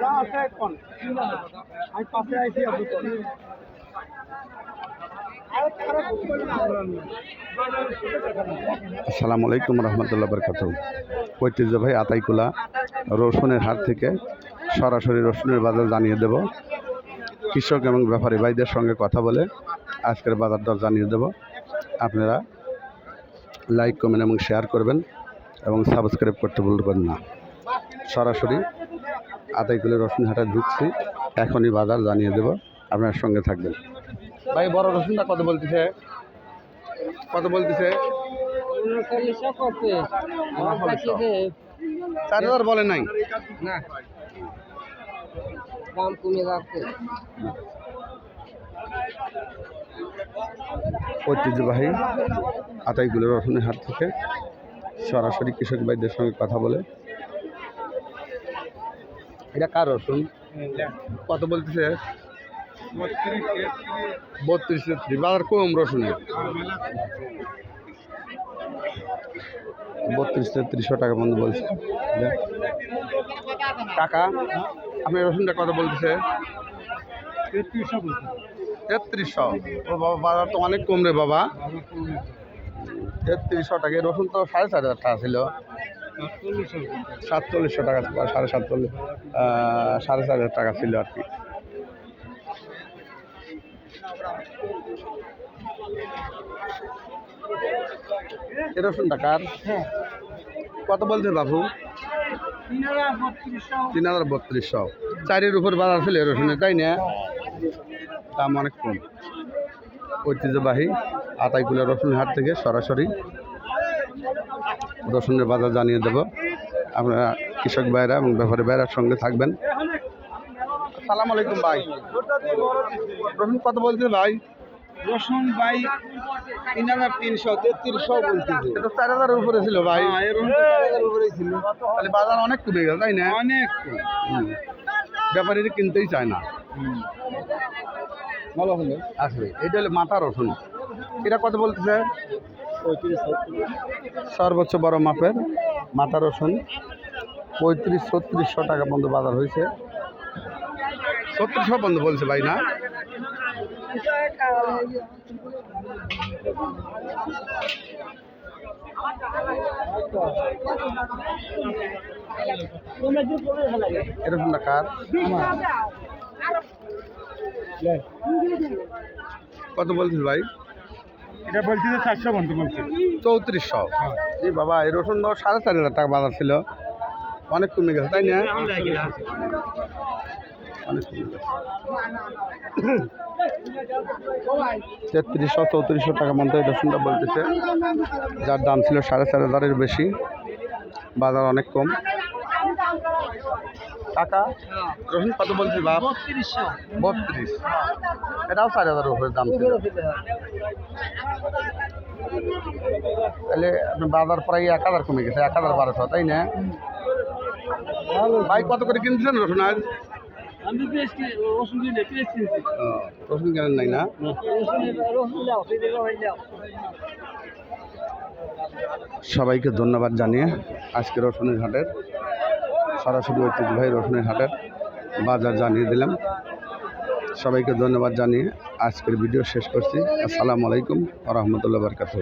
যা আছে কোন আমি পাশে আপনি আসসালামু আলাইকুম রহমতুল্লাহ বরকাত ঐতিহ্যবাহী আতাইকুলা রসুনের হাট থেকে সরাসরি রসুনের বাজার জানিয়ে দেব। কৃষক এবং ব্যাপারী ভাইদের সঙ্গে কথা বলে আজকের বাজার দর জানিয়ে দেব। আপনারা লাইক, কমেন্ট এবং শেয়ার করবেন এবং সাবস্ক্রাইব করতে ভুলবেন না। সরাসরি আতাইকুলা রসুন হাটে ঢুকছি এখনই বাজার জানিয়ে দেব। আপনার সঙ্গে থাকবেন। ভাই বড় রসুনটা কত বলতেছে? কত বলতেছে? উনচল্লিশশো করছে আমার কাছে যে চার হাজার বলে নাই। না। দাম কমে যাচ্ছে। ঐতিহ্যবাহী আতাইগুলো রসুনের হাট থেকে সরাসরি কৃষক ভাইদের সঙ্গে কথা বলে এটা কার রসুন? কত বলতেছে? বত্রিশ তেত্রিশ বাজার কম রসুনের। বত্রিশ তেত্রিশশো টাকা বন্ধু বলছে। টাকা আপনি রসুনটা কত বলতেছে? তেত্রিশশো? ও বাবা বাজার তো অনেক কম রে বাবা। তেত্রিশশো টাকা। রসুন তো সাড়ে চার হাজার টাকা ছিল। সাতচল্লিশশো টাকা সাড়ে সাতচল্লিশ সাড়ে চার হাজার টাকা ছিল আর কি। এই রসুনটা কার? কত বলছে বাবু? তিন হাজার বত্রিশশো। চারির উপর বাজার ছিল এই রসুনের তাই না? দাম অনেক কম। ঐতিহ্যবাহী আতাইকুলা রসুন হাট থেকে সরাসরি রসুনের বাজার জানিয়ে দেব। আপনারা কৃষক ভাইরা এবং ব্যাপারী ভাইরার সঙ্গে থাকবেন। সালাম আলাইকুম ভাই। রসুন কত বলছে ভাই। রসুন বাই তিন হাজার তিনশো তেত্রিশশো বলতেছে এটা চার হাজারের উপরে ছিল ভাই। হ্যাঁ, এর রসুন চার হাজার উপরেই ছিল। তাহলে বাজার অনেক কমে গেছে তাই না? অনেক। ব্যাপারীরা কিনতেই চায় না। ভালো হলো। আসবে এটা হলো মাথা রসুন। এটা কত বলতেছে? সর্বোচ্চ বড় মাপের মাথা রসুন। পঁয়ত্রিশ ছত্রিশশো টাকা পর্যন্ত বাজার হয়েছে। ছত্রিশশো পর্যন্ত বলছে ভাই, না? এরকম কার? কত বলছিস ভাই? এটা বলছি যে চৌত্রিশশো। বাবা, এই রসুন সাড়ে চার হাজার টাকা বাজার ছিল। অনেক কমে গেছে, তাই না? অনেক মতো রসুনটা বলতেছে। যার দাম ছিল সাড়ে চার হাজারের বেশি। বাজার অনেক কম। টাকা রসুন কত বলছিস বাপ? বত্রিশ। এটাও চার হাজারের উপরে দাম তাহলে বাজার প্রায় এক হাজার কমে গেছে এক হাজার বারোশো তাই না? ভাই কত করে কিনছেন রসুন আজ? রসুন কেনেন নাই না? সবাইকে ধন্যবাদ জানিয়ে আজকে রসুনের হাটের সরাসরি ঐতিহ্যবাহী রসুনের হাটের বাজার জানিয়ে দিলাম। সবাইকে ধন্যবাদ জানিয়ে আজকের ভিডিও শেষ করছি। আসসালামু আলাইকুম রহমতুল্লাহ বরকাত